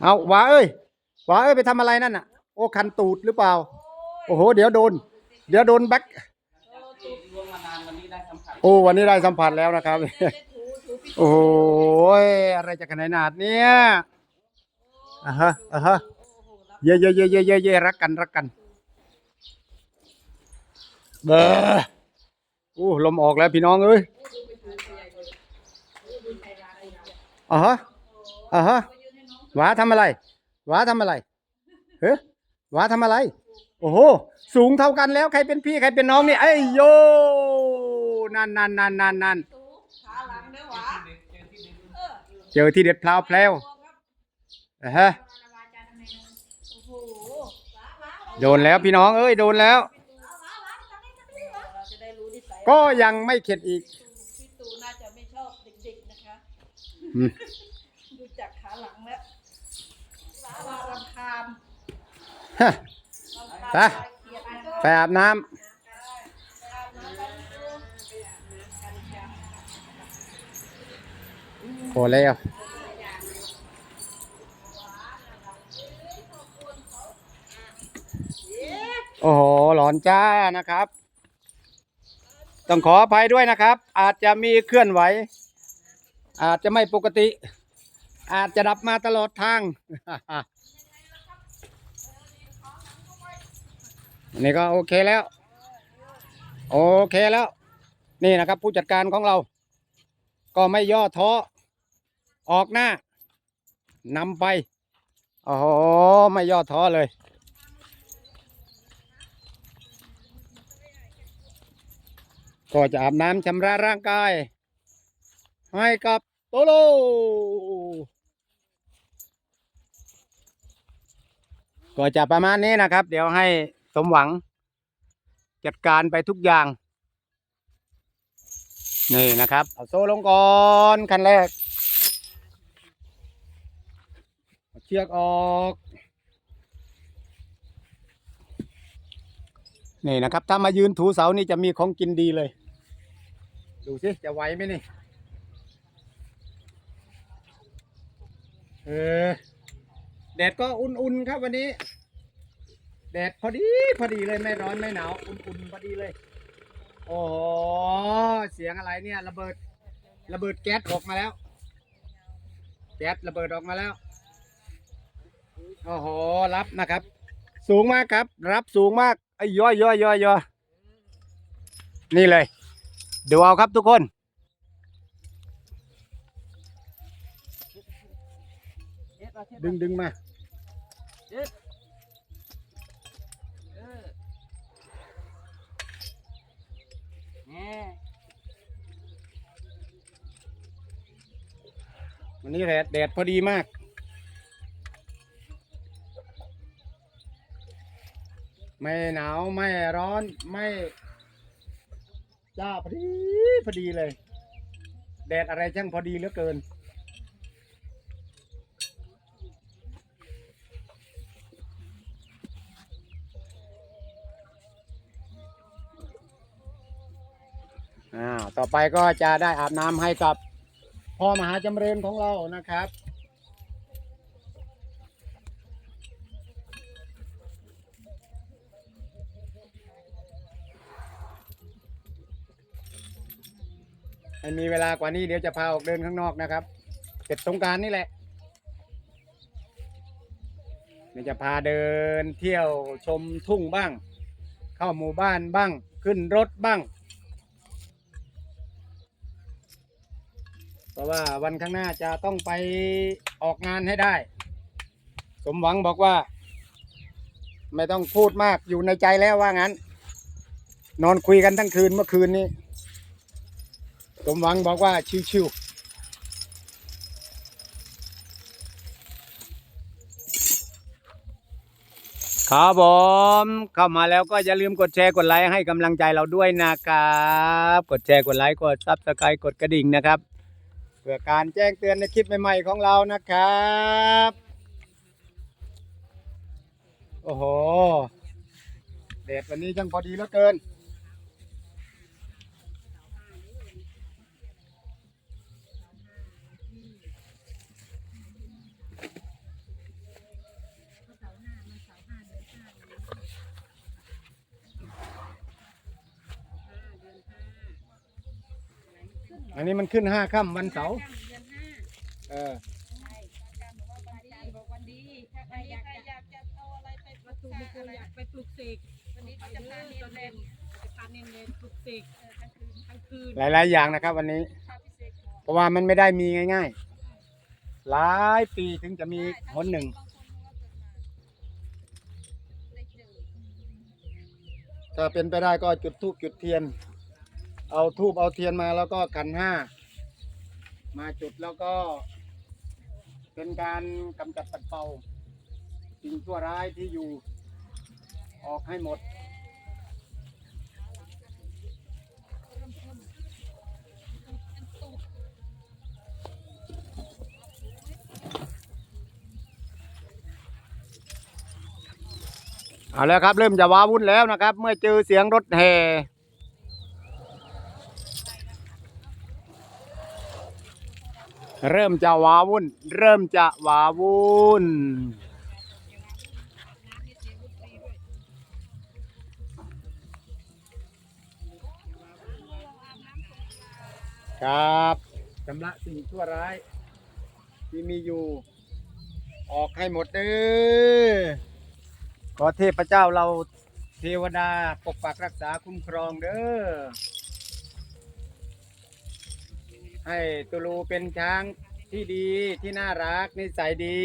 เอาหวาเอ้ยหวาเอ้ยไปทำอะไรนั่นน่ะ โอ้คันตูดหรือเปล่า โอ้โห เดี๋ยวโดน เดี๋ยวโดนแบ็คโอ้วันนี้ได้สัมผัสแล้วนะครับ โอ้โหอะไรจะขนาดเนี้ยอะฮะอะฮะเย่เย่เย่เย่เย่รักกันรักกันเบ้อโอ้ลมออกแล้วพี่น้องเอ้ยอะฮะอะฮะ หวาทำอะไรหวาทำอะไรเฮ้ยหวาทำอะไร โอ้โห สูงเท่ากันแล้วใครเป็นพี่ใครเป็นน้องนี่ไอ้ยโยนั่นนั่นนั่นนั่นนั่นขาหลังเด้อหวะเจอที่เด็ดพลาวแพลวอะฮะโอ้โหโดนแล้วพี่น้องเอ้ยโดนแล้วเราจะได้รู้นิสัยก็ยังไม่เข็ดอีกพี่ตูน่าจะไม่ชอบเด็กๆนะคะอืมดูจากขาหลังแล้วว่ารำคาญ ฮะรำคาญไปเกลียดนะไปอาบน้ำพอแล้วโอ้โหหลอนจ้านะครับ ต้องขออภัยด้วยนะครับ อาจจะมีเคลื่อนไหว อาจจะไม่ปกติ อาจจะดับมาตลอดทางอันนี้ก็โอเคแล้ว โอเคแล้ว นี่นะครับ ผู้จัดการของเรา ก็ไม่ย่อท้อ ออกหน้านำไปโอ้โหไม่ย่อท้อเลย ก็จะอาบน้ำชำระร่างกาย ให้กับ โตโลก็จะประมาณนี้นะครับ เดี๋ยวให้สมหวัง จัดการไปทุกอย่าง นี่นะครับเอาโซ่ลงก่อนคันแรกเอาเชือกออก นี่นะครับ ถ้ามายืนถูเสานี่จะมีของกินดีเลย ดูสิจะไหวไหมนี่ เออแดดก็อุ่นๆครับวันนี้ แดดพอดีพอดีเลยไม่ร้อนไม่หนาวอุ่นๆพอดีเลย โอ้โหเสียงอะไรเนี่ย ระเบิด ระเบิดแก๊สออกมาแล้ว แก๊สระเบิดออกมาแล้วโอ้โหรับนะครับ สูงมากครับ รับสูงมากไอ้ย่อยย่อยย่อยย่อยนี่เลยดูเอาครับทุกคน ดึงดึงมาวันนี้แดดแดดพอดีมาก ไม่หนาว ไม่ร้อนไม่จ้าพอดีพอดีเลย แดดอะไรช่างพอดีเหลือเกิน อ่าต่อไปก็จะได้อาบน้ำให้กับพ่อมหาจำเริญของเรานะครับ ไม่มีเวลากว่านี้เดี๋ยวจะพาออกเดินข้างนอกนะครับเสร็จสงกรารนี่แหละ เดี๋ยวจะพาเดินเที่ยวชมทุ่งบ้าง เข้าหมู่บ้านบ้าง ขึ้นรถบ้าง เพราะว่าวันข้างหน้าจะต้องไปออกงานให้ได้ สมหวังบอกว่า ไม่ต้องพูดมากอยู่ในใจแล้วว่างั้น นอนคุยกันทั้งคืนเมื่อคืนนี้ สมหวังบอกว่าชิวๆครับผมเข้ามาแล้วก็อย่าลืมกดแชร์กดไลค์ให้กำลังใจเราด้วยนะครับ กดแชร์กดไลค์กดซับสไครต์กดกระดิ่งนะครับ เพื่อการแจ้งเตือนในคลิปใหม่ๆของเรานะครับโอ้โหแดดวันนี้จังพอดีเหลือเกิน อันนี้มันขึ้นห้าค่ำวันเสาร์เดือนห้าเออใช่อาจารย์บอกว่าวันดีบอกวันดีถ้าใครอยากจะอยากจะเอาอะไรไปปลูกอะไรอยากไปปลูกเสกวันนี้เขาจะพาเนียนเลนจะพาเนียนเลนปลูกเสกทั้งคืนทั้งคืนหลายๆอย่างนะครับ วันนี้พาพิเศษขอเพราะว่ามันไม่ได้มีง่าย ๆ หลายปีถึงจะมีหนหนึ่งถ้าเป็นไปได้ก็จุดธูปจุดเทียน เอาทูบเอาเทียนมาแล้วก็ขันห้า มาจุดแล้วก็ เป็นการกำจัดปัดเป่าสิ่งชั่วร้ายที่อยู่ ออกให้หมด เอาแล้วครับ เริ่มจะว้าวุ่นแล้วนะครับ เมื่อเจอเสียงรถแห่ เริ่มจะว้าวุ่น เริ่มจะว้าวุ่น ครับชำระสิ่งชั่วร้าย ที่มีอยู่ ออกให้หมดเด้อขอเทพเจ้าเราเทวดาปกปักรักษาคุ้มครองเด้อ ให้ตุลูเป็นช้างที่ดีที่น่ารักนิสัยดี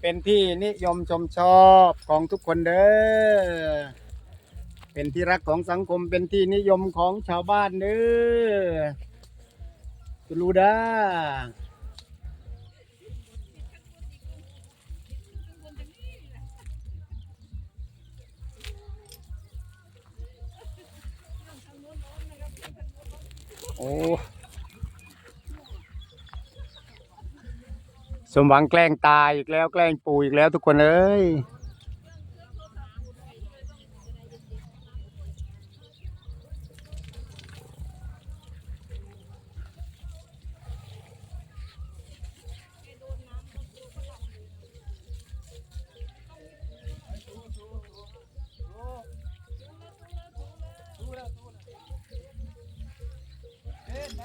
เป็นที่นิยมชมชอบของทุกคนเด้อเป็นที่รักของสังคมเป็นที่นิยมของชาวบ้านเด้อตุลูด้าโอ้ สมหวังแกล้งตายอีกแล้วแกล้งปู่อีกแล้วทุกคนเอ้ย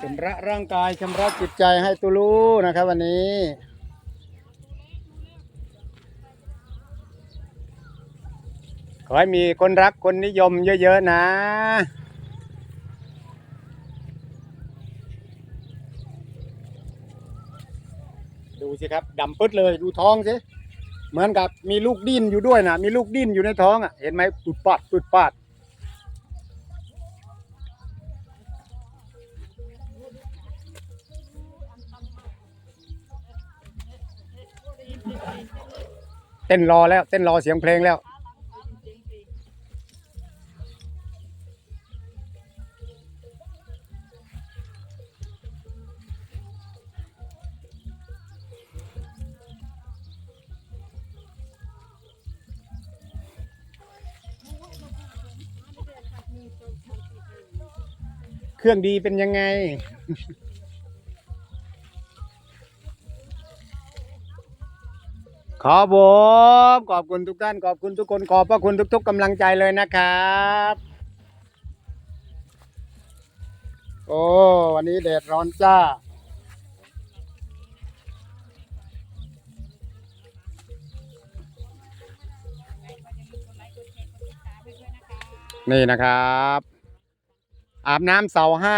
ชำระร่างกายชำระจิตใจให้ตุลูนะครับ วันนี้ ขอให้มีคนรักคนนิยมเยอะๆนะ ดูสิครับดำปึ๊ดเลยดูท้องสิ เหมือนกับมีลูกดิ้นอยู่ด้วยนะ มีลูกดิ้นอยู่ในท้องอะ เห็นไหมปุดปาดปุดปาดเต้นรอแล้ว เต้นรอเสียงเพลงแล้ว รื่องดีเป็นยังไง ขอบผมขอบคุณทุกท่าน ขอบคุณทุกคน ขอบพระคุณทุก ๆกำลังใจเลยนะครับ โอ้วันนี้แดดร้อนจ้านี่นะครับ อาบน้ำเสาห้า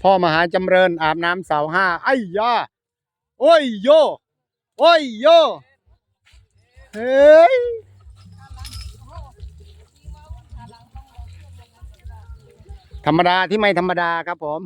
พ่อมหาจำเริญ อาบน้ำเสาห้าไอ้ยาโอ้ยโยโอ้ยโยเฮ้ยธรรมดาที่ไม่ธรรมดาครับผม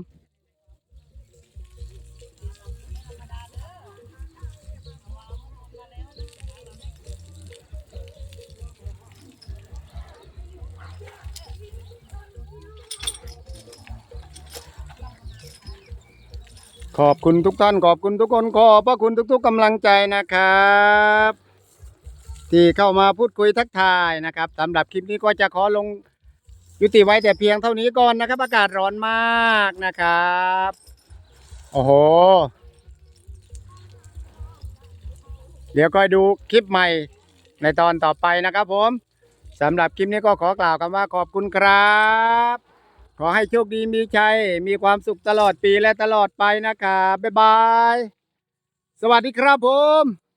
ขอบคุณทุกท่านขอบคุณทุกคนขอบพระคุณทุก ๆกำลังใจนะครับ ที่เข้ามาพูดคุยทักทายนะครับสำหรับคลิปนี้ก็จะขอลงยุติไว้แต่เพียงเท่านี้ก่อนนะครับ อากาศร้อนมากนะครับโอ้โหเดี๋ยวก็ดูคลิปใหม่ในตอนต่อไปนะครับผมสำหรับคลิปนี้ก็ขอกล่าวคำว่าขอบคุณครับ ขอให้โชคดีมีชัย มีความสุขตลอดปีและตลอดไปนะครับบ๊ายบาย สวัสดีครับผม